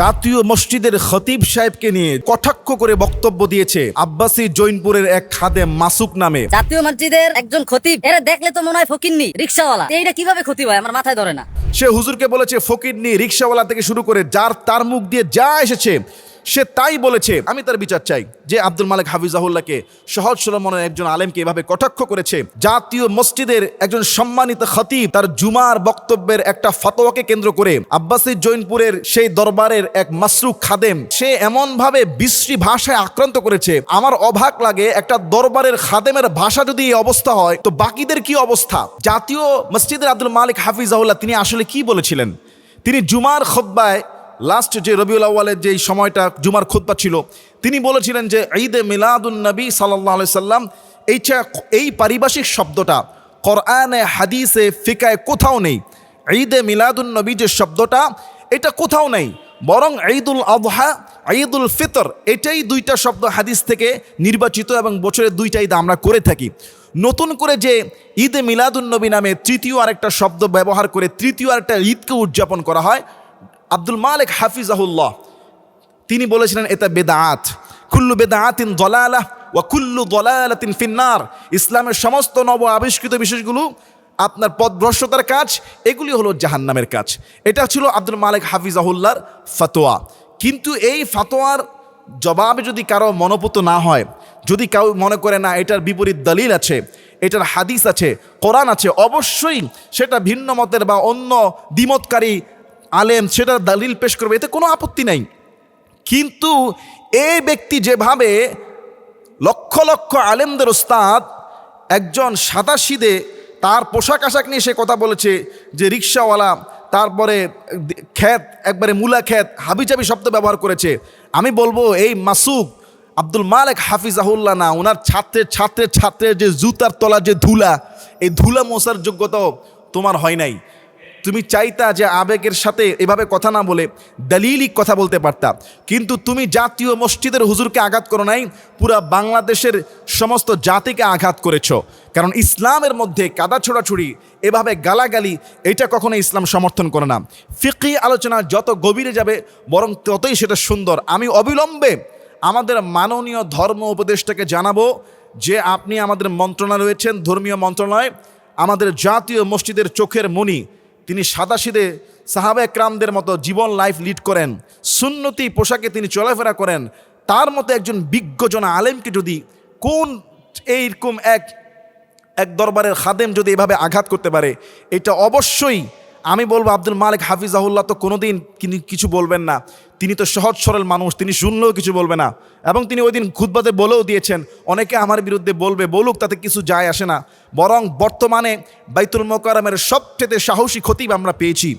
জাতীয় মসজিদের খতিব সাহেবকে নিয়ে কটাক্ষ করে বক্তব্য দিয়েছে আব্বাসী জৈনপুরের এক খাদে মাসুক নামে। জাতীয় মসজিদের একজন খতিব এরা দেখলে তো মনে হয় ফকিরনি রিক্সাওয়ালা। এইটা কীভাবে ক্ষতি হয়? আমার মাথায় ধরে না। সে হুজুরকে বলেছে ফকিরনি রিক্সাওয়ালা থেকে শুরু করে যার তার মুখ দিয়ে যা এসেছে সে তাই বলেছে, আমি তার বিচার চাই। যে আব্দুল মালিক হাফিজাহুল্লাহকে সহজ সরল মনের একজন আলেমকে এভাবে কটাক্ষ করেছে, জাতীয় মসজিদের একজন সম্মানিত খতিব তার জুমার বক্তব্যের একটা ফতোয়াকে কেন্দ্র করে আব্বাসী জৈনপুরের সেই দরবারের এক মাসরুক খাদেম, সে এমনভাবে বিশ্রী ভাষায় আক্রান্ত করেছে, আমার অবাক লাগে একটা দরবারের খাদেমের ভাষা যদি এই অবস্থা হয়, তো বাকিদের কি অবস্থা? জাতীয় মসজিদের আব্দুল মালিক হাফিজাহুল্লাহ তিনি আসলে কি বলেছিলেন? তিনি জুমার খোদ্বায় লাস্ট যে রবিউল আউ্বালের যে সময়টা জুমার খুদ্া ছিল, তিনি বলেছিলেন যে ঈদে মিলাদুন নবী সাল্লাহ সাল্লাম এইটা এই পারিভাষিক শব্দটা কোরআনে, হাদিসে, ফিকায় কোথাও নেই। ঈদে মিলাদুন নবী যে শব্দটা, এটা কোথাও নেই। বরং ঈদুল আবহা ঈদুল ফিতর, এটাই দুইটা শব্দ হাদিস থেকে নির্বাচিত এবং বছরের দুইটা ঈদ আমরা করে থাকি। নতুন করে যে ঈদে মিলাদুন নবী নামে তৃতীয় আরেকটা শব্দ ব্যবহার করে তৃতীয় আরেকটা ঈদকে উদযাপন করা হয় আব্দুল মালিক হাফিজাহুল্লাহ। তিনি বলেছিলেন, এটা বেদাত কুল্লু বেদাতিন দলালাহ ওয়া কুল্লু দলালাতিন ফিন্নার। ইসলামের সমস্ত নব আবিষ্কৃত বিষয়গুলো আপনার পদভ্রষ্টতার কাজ, এগুলি হলো জাহান্নামের কাজ। এটা ছিল আব্দুল মালিক হাফিজাহুল্লার ফতোয়া। কিন্তু এই ফতোয়ার জবাবে যদি কারও মনোপুত না হয়, যদি কেউ মনে করে, না, এটার বিপরীত দলিল আছে, এটার হাদিস আছে, কোরআন আছে, অবশ্যই সেটা ভিন্ন মতের বা অন্য দ্বিমতকারী আলেম, সেটার দলিল পেশ করবে, এতে কোনো আপত্তি নাই। কিন্তু এই ব্যক্তি যেভাবে লক্ষ লক্ষ আলেমদের ওস্তাদ একজন সাদাশিদে তার পোশাক আশাক নিয়ে সে কথা বলেছে যে রিক্সাওয়ালা, তারপরে খ্যাত, একবারে মূলা খ্যাত, হাবিজাবি শব্দ ব্যবহার করেছে। আমি বলব, এই মাসুক আব্দুল মালেক হাফিজাহুল্লাহ না, ওনার ছাত্রের ছাত্রের ছাত্রের যে জুতার তলা যে ধুলা, এই ধুলা মোসার যোগ্যতাও তোমার হয় নাই। তুমি চাইতা যে আবেগের সাথে এভাবে কথা না বলে দলিলই কথা বলতে পারতা। কিন্তু তুমি জাতীয় মসজিদের হুজুরকে আঘাত করো নাই, পুরা বাংলাদেশের সমস্ত জাতিকে আঘাত করেছ। কারণ ইসলামের মধ্যে কাদা ছোড়াছুড়ি, এভাবে গালাগালি, এটা কখনো ইসলাম সমর্থন করে না। ফিকি আলোচনা যত গভীরে যাবে, বরং ততই সেটা সুন্দর। আমি অবিলম্বে আমাদের মাননীয় ধর্ম উপদেষ্টাকে জানাব যে আপনি আমাদের মন্ত্রণালয় রয়েছেন, ধর্মীয় মন্ত্রণালয়, আমাদের জাতীয় মসজিদের চোখের মণি তিনি সাদাশিদে সাহাবা একরামদের মতো জীবন লাইফ লিড করেন, সুন্নতি পোশাকে তিনি চলাফেরা করেন। তার মতো একজন বিজ্ঞজন আলেমকে যদি কোন এইরকম এক এক দরবারের খাদেম যদি এভাবে আঘাত করতে পারে, এটা অবশ্যই আমি বলব আব্দুল মালিক হাফিজাহুল্লাহ তো কোনোদিন কিছু বলবেন না। তিনি তো সহজ সরল মানুষ, তিনি শুনলেও কিছু বলবে না। এবং তিনি ওই দিন খুদ্বাতে বলেও দিয়েছেন, অনেকে আমার বিরুদ্ধে বলবে, বলুক, তাতে কিছু যায় আসে না। বরং বর্তমানে বাইতুল মোকারমের সবচেয়ে সাহসী খতিব আমরা পেয়েছি।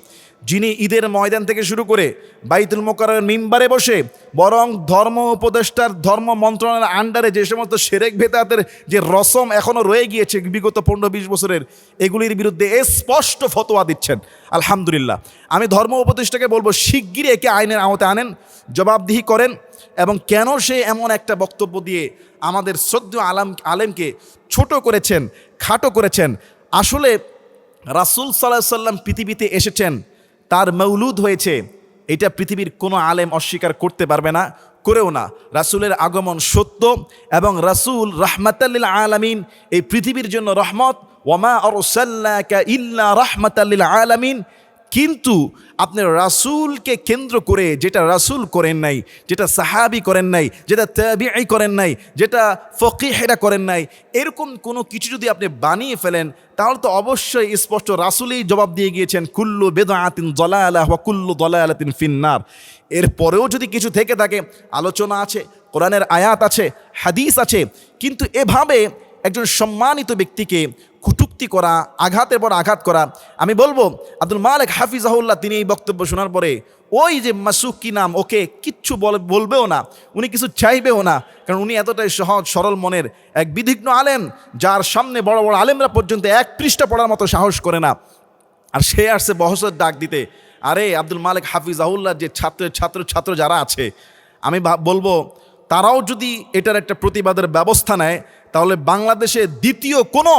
যিনি ঈদের ময়দান থেকে শুরু করে বাইতুল মোকারের মিম্বারে বসে বরং ধর্ম উপদেষ্টার, ধর্ম মন্ত্রণালয়ের আন্ডারে যে সমস্ত সেরেক ভেতাতের যে রসম এখনও রয়ে গিয়েছে বিগত পনেরো বিশ বছরের, এগুলির বিরুদ্ধে স্পষ্ট ফতোয়া দিচ্ছেন। আলহামদুলিল্লাহ। আমি ধর্ম উপদেষ্টাকে বলব, শিগগিরই একে আইনের আওতায় আনেন, জবাবদিহি করেন এবং কেন সে এমন একটা বক্তব্য দিয়ে আমাদের শ্রদ্ধ আলাম, আলেমকে ছোট করেছেন, খাটো করেছেন। আসলে রাসুল সাল্লাহ সাল্লাম পৃথিবীতে এসেছেন তার মৌলুদ হয়েছে। এটা পৃথিবীর কোনো আলেম অস্বীকার করতে পারবে না, করেও না। রাসুলের আগমন সত্য এবং রাসুল রাহমাতাল্লিল আলামিন এই পৃথিবীর জন্য রহমত। ওমা অরসাল্লাকা ইল্লা রাহমাতাল্লিল আলামিন। কিন্তু আপনার রাসুলকে কেন্দ্র করে যেটা রাসুল করেন নাই, যেটা সাহাবি করেন নাই, যেটা তাবিআই করেন নাই, যেটা ফকিহেরা করেন নাই, এরকম কোনো কিছু যদি আপনি বানিয়ে ফেলেন, তাহলে তো অবশ্যই স্পষ্ট রাসুলই জবাব দিয়ে গিয়েছেন, কুল্লু বেদাতিন দলালাহ ওয়া কুল্লু দলালাতিন ফিন্নার। এরপরেও যদি কিছু থেকে থাকে, আলোচনা আছে, কোরআনের আয়াত আছে, হাদিস আছে, কিন্তু এভাবে একজন সম্মানিত ব্যক্তিকে কুটুক্তি করা, আঘাতের পর আঘাত করা। আমি বলব, আব্দুল মালিক হাফিজাহুল্লাহ তিনি এই বক্তব্য শোনার পরে, ওই যে মাসুক কি নাম, ওকে কিচ্ছু বল, বলবেও না, উনি কিছু চাইবেও না, কারণ উনি এতটাই সহজ, সরল মনের এক বিধিজ্ঞ আলেম, যার সামনে বড় বড় আলেমরা পর্যন্ত এক পৃষ্ঠা পড়ার মতো সাহস করে না। আর সে আসছে বহসের ডাক দিতে, আরে আব্দুল মালিক হাফিজাহুল্লাহ, যে ছাত্র ছাত্র ছাত্র যারা আছে, আমি বলব, তারাও যদি এটার একটা প্রতিবাদের ব্যবস্থা নেয়, তাহলে বাংলাদেশে দ্বিতীয় কোনো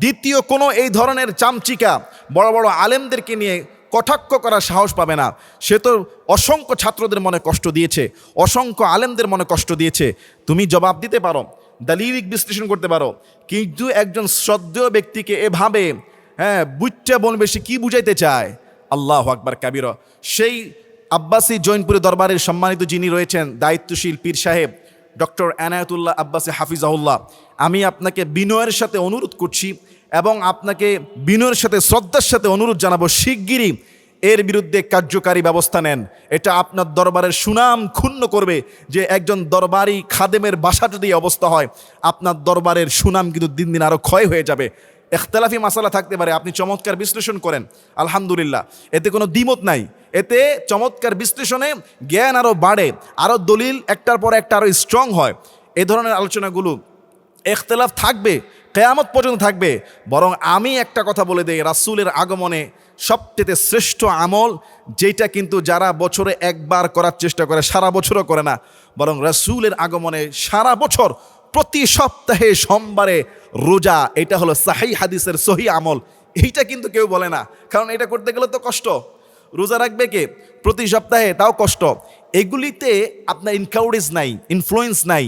দ্বিতীয় কোনো এই ধরনের চামচিকা বড় বড় আলেমদেরকে নিয়ে কটাক্ষ করার সাহস পাবে না। সে তো অসংখ্য ছাত্রদের মনে কষ্ট দিয়েছে, অসংখ্য আলেমদের মনে কষ্ট দিয়েছে। তুমি জবাব দিতে পারো, দালিলিক বিশ্লেষণ করতে পারো। কিন্তু একজন শ্রদ্ধেয় ব্যক্তিকে এভাবে হ্যাঁ বুঝটা বলবে সে কী বুঝাইতে চায়? আল্লাহ আকবার কাবির। সেই আব্বাসী জৈনপুরি দরবারের সম্মানিত যিনি রয়েছেন, দায়িত্বশীল পীর সাহেব ডক্টর এনায়তুল্লাহ আব্বাসী হাফিজাহুল্লাহ, আমি আপনাকে বিনয়ের সাথে অনুরোধ করছি এবং আপনাকে বিনয়ের সাথে, শ্রদ্ধার সাথে অনুরোধ জানাব, শিগগিরই এর বিরুদ্ধে কার্যকারী ব্যবস্থা নেন। এটা আপনার দরবারের সুনাম ক্ষুণ্ণ করবে যে একজন দরবারি খাদেমের বাসা যদি অবস্থা হয়। আপনার দরবারের সুনাম কিন্তু দিন দিন আরও ক্ষয় হয়ে যাবে। এখতলাফি মাসালা থাকতে পারে, আপনি চমৎকার বিশ্লেষণ করেন। আলহামদুলিল্লাহ, এতে কোনো দ্বিমত নাই। এতে চমৎকার বিশ্লেষণে জ্ঞান আরও বাড়ে আরও দলিল একটার পর একটা আরও স্ট্রং হয়। এ ধরনের আলোচনাগুলো এখতলাফ থাকবে, কেয়ামত পর্যন্ত থাকবে। বরং আমি একটা কথা বলে দেই, রাসুলের আগমনে সবচেয়ে শ্রেষ্ঠ আমল যেটা কিন্তু যারা বছরে একবার করার চেষ্টা করে, সারা বছরও করে না, বরং রাসুলের আগমনে সারা বছর, প্রতি সপ্তাহে সোমবারে রোজা, এটা হলো সাহি হাদিসের সহি আমল। এইটা কিন্তু কেউ বলে না, কারণ এটা করতে গেলে তো কষ্ট। রোজা রাখবে কে? প্রতি সপ্তাহে, তাও কষ্ট। এগুলিতে আপনার ইনকাউরেজ নাই ইনফ্লুয়েন্স নাই।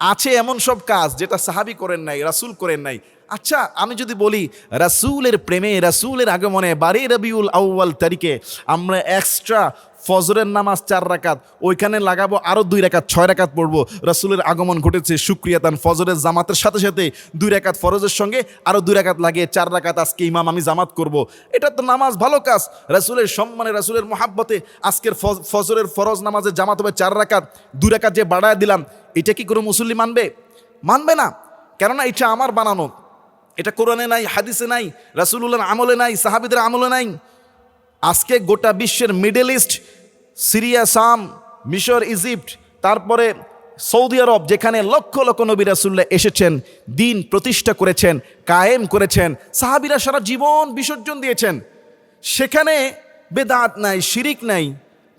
আছে এমন সব কাজ যেটা সাহাবি করেন নাই, রাসুল করেন নাই। আচ্ছা আমি যদি বলি, রাসুলের প্রেমে, রাসুলের আগমনে, বারে রবিউল আউ্বাল তারিখে আমরা এক্সট্রা ফজরের নামাজ চার রাকাত, ওইখানে লাগাবো আরও দুই রাকাত, ছয় রাকাত পড়ব। রাসূলের আগমন ঘটেছে সুক্রিয়াতান ফজরের জামাতের সাথে সাথে দুই রাকাত ফরজের সঙ্গে আরও দুই রাকাত লাগিয়ে চার রাকাত আজকে ইমাম আমি জামাত করব। এটা তো নামাজ ভালো কাজ। রাসূলের সম্মানে, রাসূলের মহাব্বতে আজকের ফজরের ফরজ নামাজের জামাত হবে চার রাকাত, দুই রাকাত যে বাড়ায় দিলাম, এটা কি কোনো মুসল্লি মানবে? মানবে না। কেননা এটা আমার বানানো। এটা কোরআনে নাই, হাদিসে নাই, রাসূলুল্লাহর আমলে নাই, সাহাবিদের আমলে নাই। আজকে গোটা বিশ্বের মিডল ইস্ট সিরিয়া, সাম, মিশর, ইজিপ্ট, তারপরে সৌদি আরব, যেখানে লক্ষ লক্ষ নবী রাসুল্লাহ এসেছেন, দিন প্রতিষ্ঠা করেছেন, কায়েম করেছেন, সাহাবিরা সারা জীবন বিসর্জন দিয়েছেন। সেখানে বেদাত নাই, শিরিক নাই,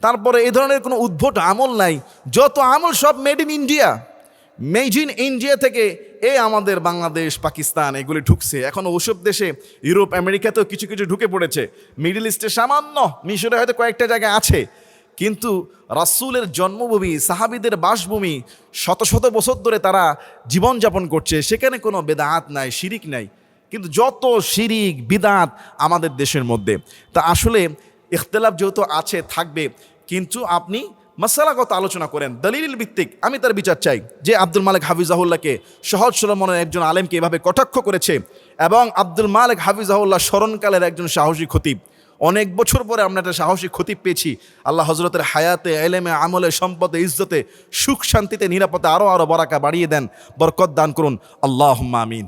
তারপরে এ ধরনের কোনো উদ্ভট আমল নাই। যত আমল সব made in India made in India থেকে এ আমাদের বাংলাদেশ, পাকিস্তান, এগুলি ঢুকছে। এখন ওসব দেশে, ইউরোপ, আমেরিকাতেও কিছু কিছু ঢুকে পড়েছে। মিডল ইস্টে সামান্য, মিশরে হয়তো কয়েকটা জায়গায় আছে। কিন্তু রাসূলের জন্মভূমি, সাহাবিদের বাসভূমি শত শত বছর ধরে তারা জীবনযাপন করছে। সেখানে কোনো বেদাত নাই, শিরিক নাই। কিন্তু যত শিরিক, বিদাত আমাদের দেশের মধ্যে। তা আসলে ইখতলাফ যেহেতু আছে, থাকবে। কিন্তু আপনি মশালাগত আলোচনা করেন দলিল ভিত্তিক। আমি তার বিচার চাই যে আব্দুল মালিক হাফিজাহুল্লাহকে সহজ সরল মনের একজন আলেমকে এভাবে কটাক্ষ করেছে এবং আব্দুল মালিক হাফিজাহুল্লাহ স্মরণকালের একজন সাহসী খতিব। অনেক বছর পরে আমরা একটা সাহসী ক্ষতি পেয়েছি। আল্লাহ হজরতের হায়াতে, এলেমে, আমলে, সম্পদে, ইজ্জতে, সুখ শান্তিতে, নিরাপদে আরও আরও বরাকা বাড়িয়ে দেন। বরকত দান করুন। আল্লাহ আমিন।